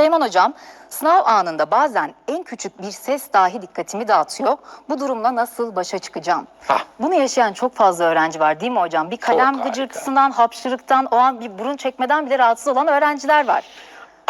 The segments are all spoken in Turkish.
Süleyman Hocam, sınav anında bazen en küçük bir ses dahi dikkatimi dağıtıyor. Bu durumla nasıl başa çıkacağım? Hah. Bunu yaşayan çok fazla öğrenci var değil mi hocam? Bir kalem harika. gıcırtısından, hapşırıktan, o an bir burun çekmeden bile rahatsız olan öğrenciler var.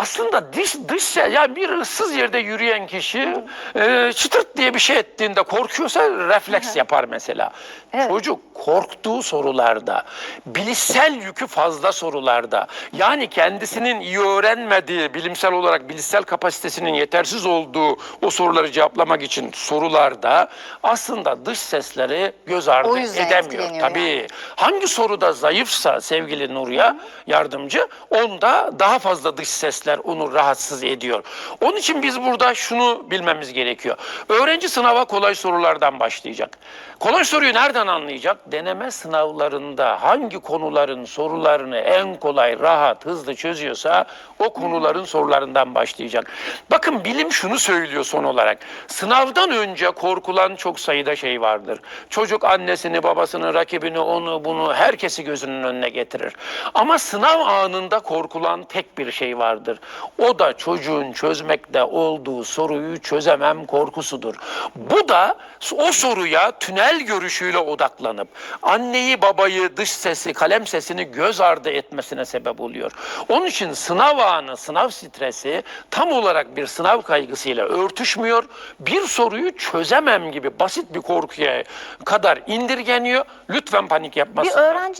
Aslında dış dış ses, yani bir ıssız yerde yürüyen kişi e, çıtırt diye bir şey ettiğinde korkuyorsa refleks yapar mesela. Evet. Çocuk korktuğu sorularda, bilişsel yükü fazla sorularda, yani kendisinin iyi öğrenmediği, bilimsel olarak bilişsel kapasitesinin yetersiz olduğu o soruları cevaplamak için sorularda aslında dış sesleri göz ardı edemiyor. Tabii. yani. Hangi soruda zayıfsa sevgili Nurya yardımcı onda daha fazla dış sesler onu rahatsız ediyor. Onun için biz burada şunu bilmemiz gerekiyor. Öğrenci sınava kolay sorulardan başlayacak. Kolay soruyu nereden anlayacak? Deneme sınavlarında hangi konuların sorularını en kolay, rahat, hızlı çözüyorsa o konuların sorularından başlayacak. Bakın bilim şunu söylüyor son olarak. Sınavdan önce korkulan çok sayıda şey vardır. Çocuk annesini, babasını, rakibini, onu, bunu herkesi gözünün önüne getirir. Ama sınav anında korkulan tek bir şey vardır. O da çocuğun çözmekte olduğu soruyu çözemem korkusudur. Bu da o soruya tünel görüşüyle odaklanıp anneyi, babayı, dış sesi, kalem sesini göz ardı etmesine sebep oluyor. Onun için sınav anı, sınav stresi tam olarak bir sınav kaygısıyla örtüşmüyor. Bir soruyu çözemem gibi basit bir korkuya kadar indirgeniyor. Lütfen panik Bir yapmasınlar. öğrenci